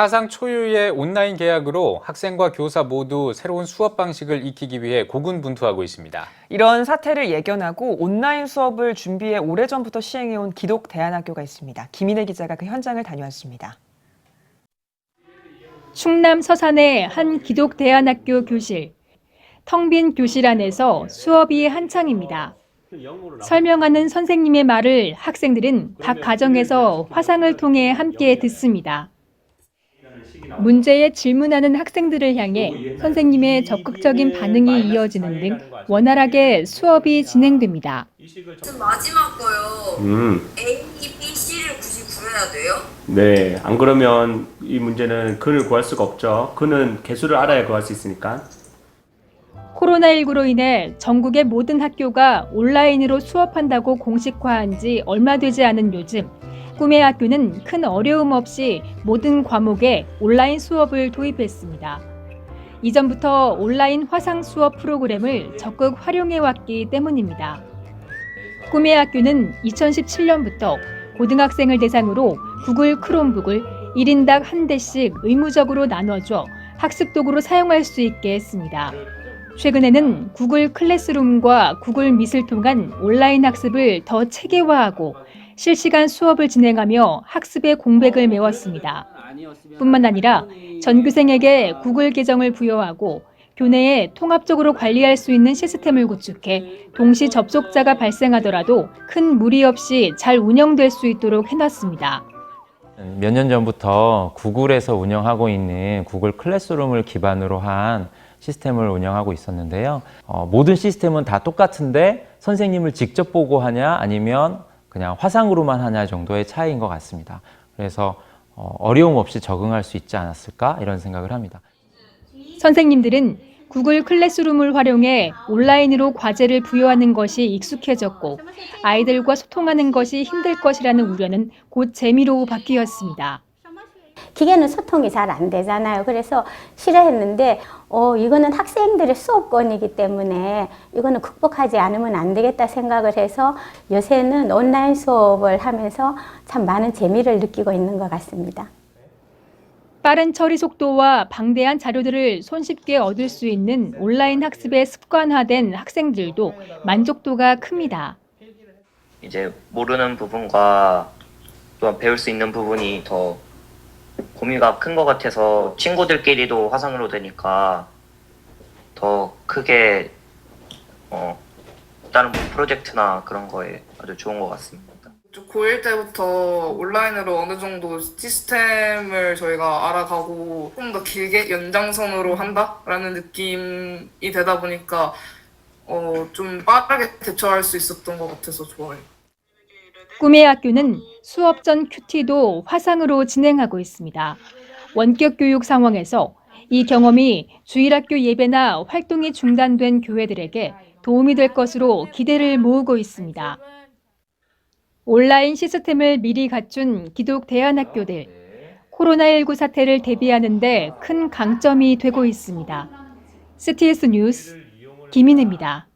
사상 초유의 온라인 계약으로 학생과 교사 모두 새로운 수업 방식을 익히기 위해 고군분투하고 있습니다. 이런 사태를 예견하고 온라인 수업을 준비해 오래전부터 시행해온 기독 대안학교가 있습니다. 김인혜 기자가 그 현장을 다녀왔습니다. 충남 서산의 한 기독 대안학교 교실. 텅 빈 교실 안에서 수업이 한창입니다. 설명하는 선생님의 말을 학생들은 각 가정에서 화상을 통해 함께 듣습니다. 문제에 질문하는 학생들을 향해 선생님의 적극적인 반응이 이어지는 등 원활하게 수업이 진행됩니다. 마지막 거요. 음, A, B, C를 굳이 구해야 돼요? 네. 안 그러면 이 문제는 근을 구할 수가 없죠. 근은 개수를 알아야 구할 수 있으니까. 코로나19로 인해 전국의 모든 학교가 온라인으로 수업한다고 공식화한 지 얼마 되지 않은 요즘 꿈의 학교는 큰 어려움 없이 모든 과목에 온라인 수업을 도입했습니다. 이전부터 온라인 화상 수업 프로그램을 적극 활용해 왔기 때문입니다. 꿈의 학교는 2017년부터 고등학생을 대상으로 구글 크롬북을 1인당 한 대씩 의무적으로 나눠줘 학습 도구로 사용할 수 있게 했습니다. 최근에는 구글 클래스룸과 구글 미술 통한 온라인 학습을 더 체계화하고 실시간 수업을 진행하며 학습의 공백을 메웠습니다. 뿐만 아니라 전교생에게 구글 계정을 부여하고 교내에 통합적으로 관리할 수 있는 시스템을 구축해 동시 접속자가 발생하더라도 큰 무리 없이 잘 운영될 수 있도록 해놨습니다. 몇 년 전부터 구글에서 운영하고 있는 구글 클래스룸을 기반으로 한 시스템을 운영하고 있었는데요. 어, 모든 시스템은 다 똑같은데 선생님을 직접 보고 하냐 아니면 그냥 화상으로만 하냐 정도의 차이인 것 같습니다. 그래서 어, 어려움 없이 적응할 수 있지 않았을까 이런 생각을 합니다. 선생님들은 구글 클래스룸을 활용해 온라인으로 과제를 부여하는 것이 익숙해졌고 아이들과 소통하는 것이 힘들 것이라는 우려는 곧 재미로 바뀌었습니다. 기계는 소통이 잘 안 되잖아요. 그래서 싫어했는데, 어, 이거는 학생들의 수업권이기 때문에 이거는 극복하지 않으면 안 되겠다 생각을 해서 요새는 온라인 수업을 하면서 참 많은 재미를 느끼고 있는 것 같습니다. 빠른 처리 속도와 방대한 자료들을 손쉽게 얻을 수 있는 온라인 학습에 습관화된 학생들도 만족도가 큽니다. 이제 모르는 부분과 또한 배울 수 있는 부분이 더 고민가 큰 것 같아서 친구들끼리도 화상으로 되니까 더 크게 어, 다른 뭐 프로젝트나 그런 거에 아주 좋은 것 같습니다. 고1 때부터 온라인으로 어느 정도 시스템을 저희가 알아가고 좀더 길게 연장선으로 한다라는 느낌이 되다 보니까 어, 좀 빠르게 대처할 수 있었던 것 같아서 좋아요. 꿈의 학교는 수업 전 큐티도 화상으로 진행하고 있습니다. 원격 교육 상황에서 이 경험이 주일학교 예배나 활동이 중단된 교회들에게 도움이 될 것으로 기대를 모으고 있습니다. 온라인 시스템을 미리 갖춘 기독 대안학교들. 코로나19 사태를 대비하는데 큰 강점이 되고 있습니다. CTS 뉴스 김인혜입니다.